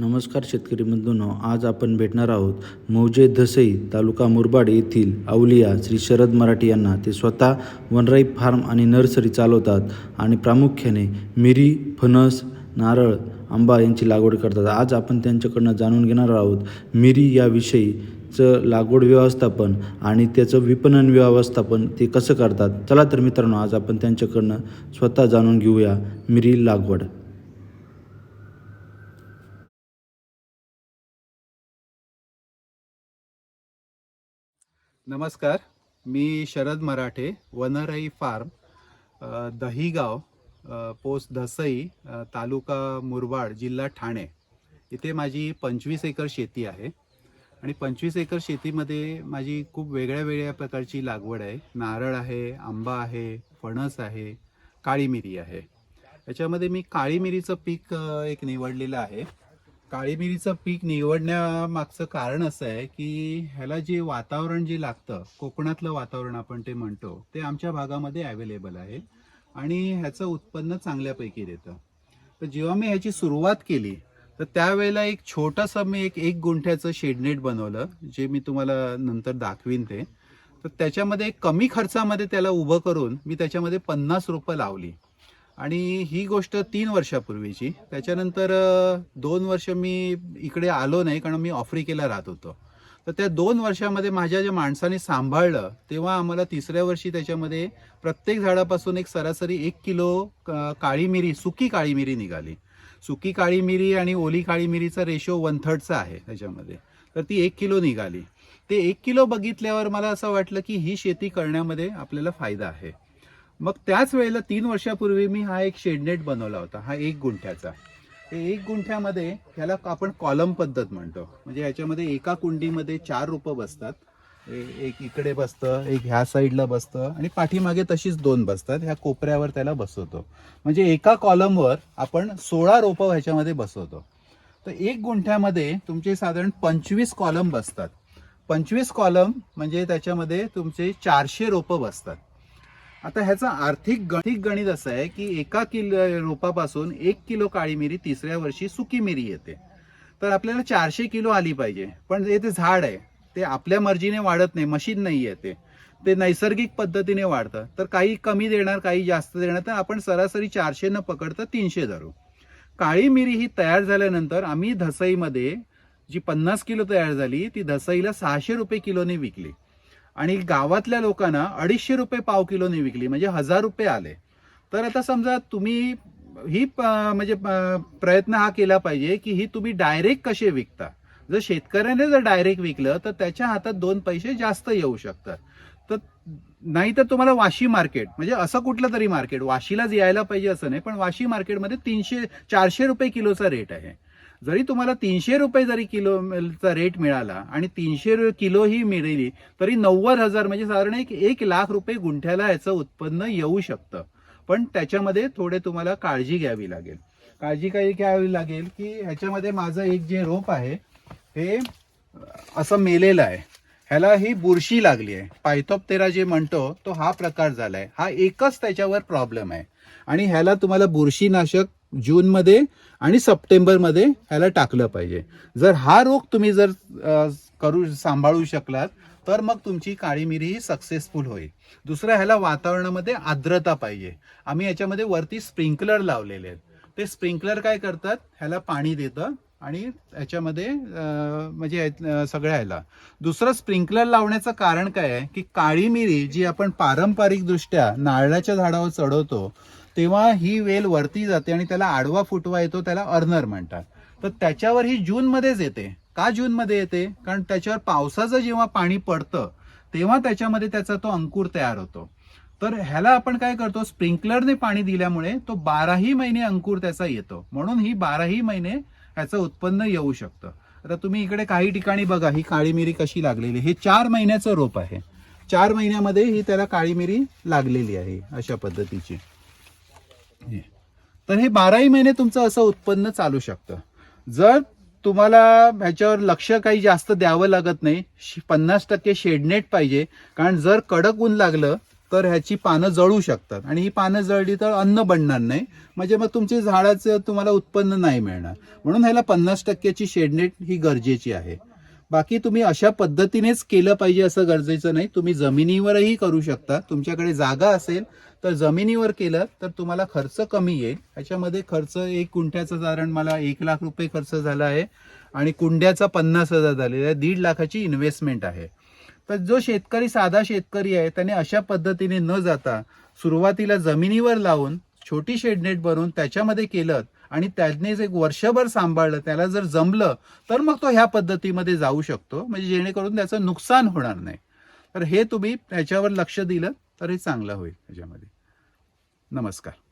नमस्कार शेतकरी बंधूंनो आज आपण भेटणार आहोत मौजे धसई तालुका मुरबाड येथील अवलिया श्री शरद मराठी यांना. ते स्वतः वनराई फार्म आणि नर्सरी चालवतात आणि प्रामुख्याने मिरी फणस नारळ आंबा यांची लागवड करतात. आज आपण त्यांच्याकडनं जाणून घेणार आहोत मिरी याविषयीचं लागवड व्यवस्थापन आणि त्याचं विपणन व्यवस्थापन ते कसं करतात. चला तर मित्रांनो आज आपण त्यांच्याकडनं स्वतः जाणून घेऊया मिरी लागवड. नमस्कार मी शरद मराठे वनराई फार्म दहीगाव पोस्ट धसई तालुका मुरबाड जिल्हा ठाणे. इथे माझी पंचवीस एकर शेती आहे आणि पंचवीस एकर शेतीमध्ये माझी खूप वेगळ्या वेगळ्या प्रकारची लागवड आहे. नारळ आहे आंबा आहे फणस आहे काळी मिरी आहे. याच्यामध्ये मी काळी मिरीचं पीक एक निवडलेलं आहे. काळी मिरीचं पीक निवडण्यामागचं कारण असं आहे की ह्याला जे वातावरण जे लागतं कोकणातलं वातावरण आपण ते म्हणतो ते आमच्या भागामध्ये अवेलेबल आहे आणि ह्याचं उत्पन्न चांगल्यापैकी देतं. तर जेव्हा मी ह्याची सुरुवात केली तर त्यावेळेला एक छोटंसं मी एक एक गुंठ्याचं शेडनेट बनवलं जे मी तुम्हाला नंतर दाखवीन ते. तर त्याच्यामध्ये कमी खर्चामध्ये त्याला उभं करून मी त्याच्यामध्ये पन्नास रोपं लावली. आणि ही गोष्ट तीन वर्षापूर्वीची. त्याच्यानंतर दोन वर्ष मी इकडे आलो नाही कारण मी आफ्रिकेला राहत होतो. तर त्या दोन वर्षामध्ये माझ्या ज्या माणसाने सांभाळलं तेव्हा आम्हाला तिसऱ्या वर्षी त्याच्यामध्ये प्रत्येक झाडापासून एक सरासरी एक किलो काळी मिरी सुकी काळी मिरी निघाली. सुकी काळी मिरी आणि ओली काळी मिरीचा रेशो वन थर्डचा आहे त्याच्यामध्ये. तर ती एक किलो निघाली. ते एक किलो बघितल्यावर मला असं वाटलं की ही शेती करण्यामध्ये आपल्याला फायदा आहे. मग त्याच वेळेला तीन वर्षापूर्वी मी हा एक शेडनेट बनवला होता हा एक गुंठ्याचा. ते एक गुंठ्यामध्ये ह्याला आपण कॉलम पद्धत म्हणतो. म्हणजे ह्याच्यामध्ये एका कुंडीमध्ये चार रोपं बसतात. एक इकडे बसतं एक ह्या साईडला बसतं आणि पाठीमागे तशीच दोन बसतात. ह्या कोपऱ्यावर त्याला बसवतो. म्हणजे एका कॉलमवर आपण सोळा रोपं ह्याच्यामध्ये बसवतो. तर एक गुंठ्यामध्ये तुमचे साधारण पंचवीस कॉलम बसतात. पंचवीस कॉलम म्हणजे त्याच्यामध्ये तुमचे चारशे रोपं बसतात. आता ह्याचं आर्थिक गणित गणित असं आहे की एका किलो रोपापासून एक किलो काळी मिरी तिसऱ्या वर्षी सुकी मिरी येते. तर आपल्याला चारशे किलो आली पाहिजे. पण हे ते झाड आहे ते आपल्या मर्जीने वाढत नाही मशीन नाही येते ते नैसर्गिक पद्धतीने वाढतं. तर काही कमी देणार काही जास्त देणार तर आपण सरासरी चारशे न पकडता तीनशे धरू. काळी मिरी ही तयार झाल्यानंतर आम्ही धसईमध्ये जी पन्नास किलो तयार झाली ती धसईला सहाशे रुपये किलोने विकली. आणि गावातल्या लोकांना अडीचशे रुपये पाव किलोने विकली म्हणजे हजार रुपये आले. तर आता समजा तुम्ही ही म्हणजे प्रयत्न हा केला पाहिजे की ही तुम्ही डायरेक्ट कसे विकता? जर शेतकऱ्याने जर डायरेक्ट विकलं तर त्याच्या हातात दोन पैसे जास्त येऊ शकतात. तर नाही तर तुम्हाला वाशी मार्केट म्हणजे असं कुठलं तरी मार्केट वाशीलाच यायला पाहिजे असं नाही पण वाशी मार्केटमध्ये तीनशे चारशे रुपये किलोचा रेट आहे. जरी तुम्हाला तीनशे रुपये जरी किलोचा रेट मिळाला आणि तीनशे किलो ही मिळाली तरी नव्वद हजार म्हणजे साधारण एक एक लाख रुपये गुंठ्याला याचं उत्पन्न येऊ शकतं. पण त्याच्यामध्ये थोडे तुम्हाला काळजी घ्यावी लागेल. काळजी काही घ्यावी लागेल की ह्याच्यामध्ये माझं एक जे रोप आहे हे असं मेलेलं आहे. ह्याला ही बुरशी लागली आहे. पायथोप्तेरा जे म्हणतो तो हा प्रकार झालाय. हा एकच त्याच्यावर प्रॉब्लेम आहे. आणि ह्याला तुम्हाला बुरशीनाशक जूनमध्ये आणि सप्टेंबरमध्ये ह्याला टाकलं पाहिजे. जर हा रोग तुम्ही जर करू सांभाळू शकलात तर मग तुमची काळी मिरी ही सक्सेसफुल होईल. दुसरं ह्याला वातावरणामध्ये आर्द्रता पाहिजे. आम्ही याच्यामध्ये वरती स्प्रिंकलर लावलेले आहेत. ते स्प्रिंकलर काय करतात? ह्याला पाणी देतं आणि याच्यामध्ये म्हणजे सगळ्या ह्याला. दुसरं स्प्रिंकलर लावण्याचं कारण काय आहे? की काळी मिरी जी आपण पारंपरिकदृष्ट्या नारळाच्या झाडावर चढवतो तेव्हा ही वेल वरती जाते आणि त्याला आडवा फुटवा येतो त्याला अर्नर म्हणतात. तर त्याच्यावर ही जूनमध्येच येते. का जूनमध्ये येते? कारण त्याच्यावर पावसाचं जेव्हा पाणी पडतं तेव्हा त्याच्यामध्ये त्याचा तो अंकुर तयार होतो. तर ह्याला आपण काय करतो? स्प्रिंकलरने पाणी दिल्यामुळे तो बाराही महिने अंकुर त्याचा येतो. म्हणून ही बाराही महिने ह्याचं उत्पन्न येऊ शकतं. आता तुम्ही इकडे काही ठिकाणी बघा ही काळी मिरी कशी लागलेली हे चार महिन्याचं रोप आहे. चार महिन्यामध्ये ही त्याला काळी मिरी लागलेली आहे अशा पद्धतीची. तर हे बाराही महिने तुमचं असं उत्पन्न चालू शकतं. जर तुम्हाला ह्याच्यावर लक्ष काही जास्त द्यावं लागत नाही पन्नास टक्के शेडनेट पाहिजे कारण जर कडक ऊन लागलं तर ह्याची पानं जळू शकतात. आणि ही पानं जळली तर अन्न बनणार नाही. म्हणजे मग तुमची झाडाचं तुम्हाला उत्पन्न नाही मिळणार. म्हणून ह्याला पन्नास टक्क्याची शेडनेट ही गरजेची आहे. बाकी तुम्ही अशा पद्धतीनेच केलं पाहिजे असं गरजेचं नाही. तुम्ही जमिनीवरही करू शकता. तुमच्याकडे जागा असेल तर जमिनीवर केलं तर तुम्हाला खर्च कमी येईल. ह्याच्यामध्ये खर्च एक कुंठ्याचा साधारण मला एक लाख रुपये खर्च झाला आहे आणि कुंड्याचा पन्नास हजार झालेला आहे. दीड लाखाची इन्व्हेस्टमेंट आहे. तर जो शेतकरी साधा शेतकरी आहे त्याने अशा पद्धतीने न जाता सुरुवातीला जमिनीवर लावून छोटी शेडनेट बनवून त्याच्यामध्ये केलं आणि त्याने एक वर्षभर सांभाळलं त्याला जर जमलं तर मग तो ह्या पद्धतीमध्ये जाऊ शकतो. म्हणजे जेणेकरून त्याचं नुकसान होणार नाही. तर हे तुम्ही त्याच्यावर लक्ष दिलं. तर हे चांगलं होईल त्याच्यामध्ये नमस्कार.